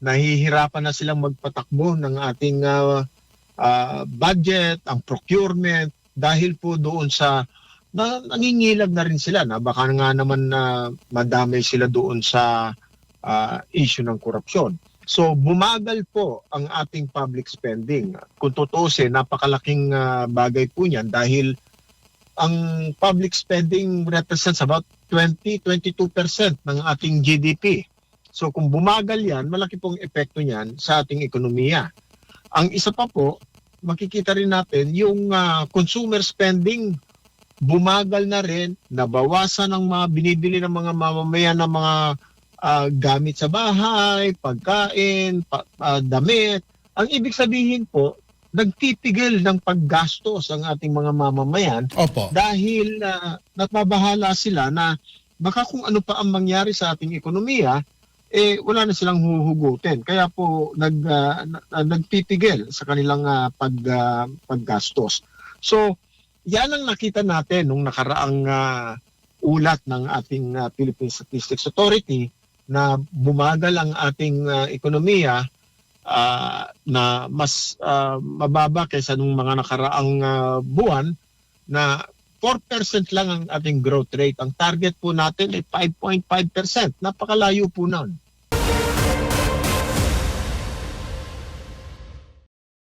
nahihirapan na silang magpatakbo ng ating ah, ah, budget, ang procurement dahil po doon sa na, nangingilag na rin sila na baka nga naman na madamay sila doon sa ah, issue ng korupsyon. So bumagal po ang ating public spending. Kung tutusin, napakalaking ah, bagay po niyan dahil ang public spending represents about 20-22% ng ating GDP. So kung bumagal yan, malaki pong epekto niyan sa ating ekonomiya. Ang isa pa po, makikita rin natin yung ah, consumer spending bumagal na rin, nabawasan ang mga binibili ng mga mamamayan ng mga ah, gamit sa bahay, pagkain, pa- ah, damit. Ang ibig sabihin po, nagtitigil ng paggastos ang ating mga mamamayan Opo. dahil uh, napabahala sila na baka kung ano pa ang mangyari sa ating ekonomiya, eh wala na silang huhugutin. Kaya po nag, ah, na- na- nagtitigil sa kanilang ah, pag, ah, paggastos. So, yan ang nakita natin nung nakaraang ah, ulat ng ating ah, Philippine Statistics Authority na bumagal ang ating ah, ekonomiya ah, na mas ah, mababa kaysa nung mga nakaraang ah, buwan na 4% lang ang ating growth rate. Ang target po natin ay 5.5%. Napakalayo po nun.